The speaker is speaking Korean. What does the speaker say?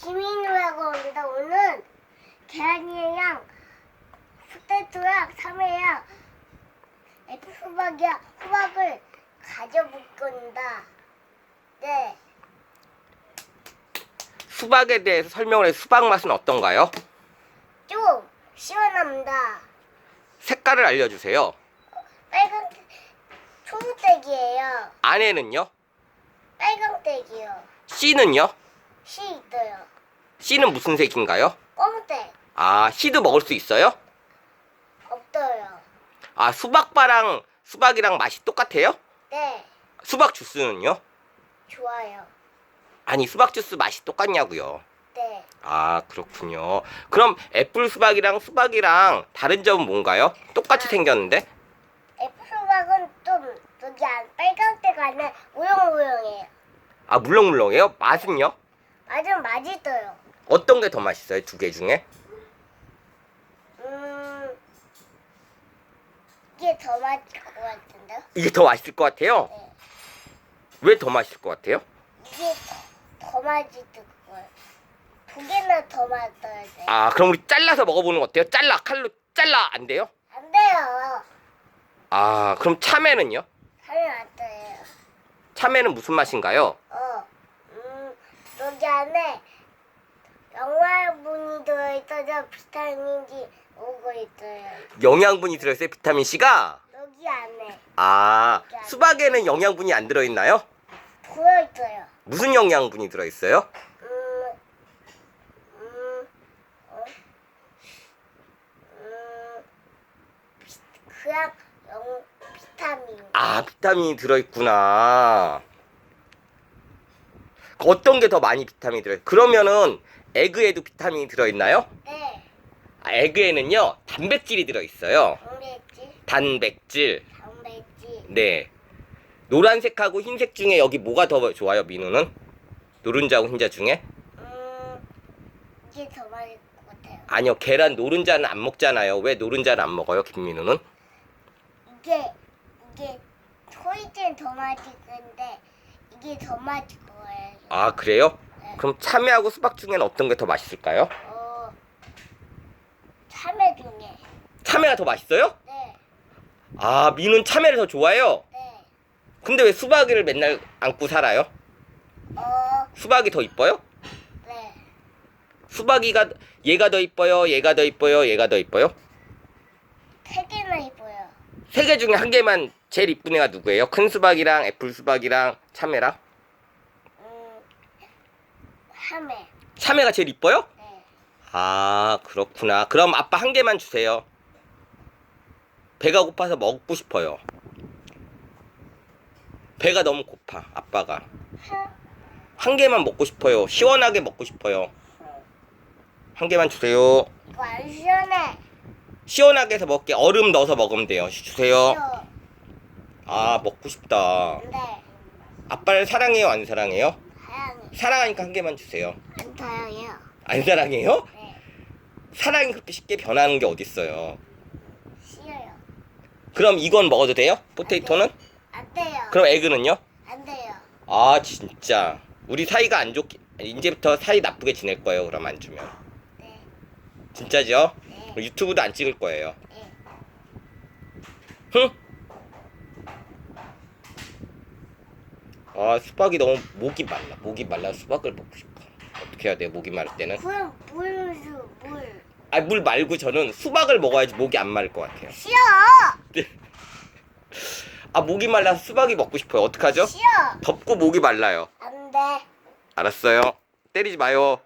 김인우라고 합니다. 오늘 계란이랑 포테토랑 삼회랑 애플 수박이랑 수박을 가져볼 겁니다. 네, 수박에 대해서 설명을 해 수박 맛은 어떤가요? 좀 시원합니다. 색깔을 알려주세요. 빨간색, 초록색이에요. 안에는요? 빨간색이요. 씨는요? 씨 있어요. 씨는 무슨 색인가요? 검색 아, 씨도 먹을 수 있어요? 없어요. 아, 수박바랑 수박이랑 맛이 똑같아요? 네, 수박 주스는요? 좋아요. 아니, 수박 주스 맛이 똑같냐고요. 네, 아, 그렇군요. 그럼 애플 수박이랑 수박이랑 다른 점은 뭔가요? 똑같이 생겼는데? 애플 수박은 좀 여기 안 빨간색 안에 우영우영해요. 아, 물렁물렁해요? 맛은요? 맞은 맛있어요. 어떤 게 더 맛있어요? 두 개 중에? 음, 이게 더 맛있을 것 같은데요? 이게 더 맛있을 것 같아요? 네, 왜 더 맛있을 것 같아요? 이게 더, 더 맛있을 거예요. 두 개나 더 맛있어야 돼. 아, 그럼 우리 잘라서 먹어보는 거 어때요? 잘라, 칼로 잘라, 안 돼요? 안 돼요. 아, 그럼 참외는요? 하면 안 돼요. 참외는 무슨 맛인가요? 어, 음, 여기 안에 영화분이 들어있어서 비타민이 오고 있어요. 영양분이 들어있어요, 비타민C가? 여기 안에 아, 수박에는 영양분이 안 들어있나요? 들어있어요. 무슨 영양분이 들어있어요? 음, 음, 어? 음, 비, 그냥 영, 비타민. 아, 비타민이 들어있구나. 어떤 게 더 많이 비타민이 들어있어요? 그러면은 에그에도 비타민이 들어있나요? 네, 아, 에그에는요, 단백질이 들어있어요. 단백질, 단백질. 단백질. 네. 노란색하고 흰색 중에 여기 뭐가 더 좋아요, 민우는? 노른자하고 흰자 중에? 음, 이게 더 맛있을 것 같아요. 아니요, 계란 노른자는 안 먹잖아요. 왜 노른자를 안 먹어요, 김민우는? 이게 이게 초이젠 더 맛있을 건데 이게 더 맛있을 거예요. 아, 그래요? 네. 그럼 참외하고 수박 중에는 어떤 게 더 맛있을까요? 어, 참외 중에. 참외가 더 맛있어요? 네, 아, 민우는 참외를 더 좋아해요? 네. 근데 왜 수박을 맨날 안고 살아요? 어, 수박이 더 이뻐요? 네. 수박이가 얘가 더 이뻐요? 얘가 더 이뻐요? 얘가 더 이뻐요? 세 개나 입어요. 세 개 중에 한 개만 제일 이쁜 애가 누구예요? 큰 수박이랑 애플 수박이랑 참외랑? 음, 참외. 참외가 제일 이뻐요? 네. 아 그렇구나. 그럼 아빠 한 개만 주세요. 배가 고파서 먹고 싶어요. 배가 너무 고파 아빠가 하, 한 개만 먹고 싶어요. 시원하게 먹고 싶어요. 한 개만 주세요. 이거 안 시원해. 시원하게 해서 먹게 얼음 넣어서 먹으면 돼요. 주세요. 아 먹고 싶다. 네. 아빠를 사랑해요? 안 사랑해요? 다양해. 사랑하니까 한 개만 주세요. 안 다양해요. 안 사랑해요? 네. 사랑이 그렇게 쉽게 변하는 게 어딨어요. 싫어요. 그럼 이건 먹어도 돼요? 포테이토는? 안 돼요. 그럼 에그는요? 안 돼요. 아 진짜 우리 사이가 안 좋게 이제부터 사이 나쁘게 지낼 거예요 그럼 안 주면 네. 진짜죠? 네. 유튜브도 안 찍을 거예요 네. 흥? 아 수박이 너무 목이 말라 목이 말라 수박을 먹고 싶어 어떻게 해야 돼 목이 마를 때는 그럼 물 주, 물. 아 물 말고 저는 수박을 먹어야지 목이 안 마를 것 같아요 싫어. 아 목이 말라서 수박이 먹고 싶어요 어떡하죠? 싫어. 덥고 목이 말라요 안 돼. 알았어요 때리지 마요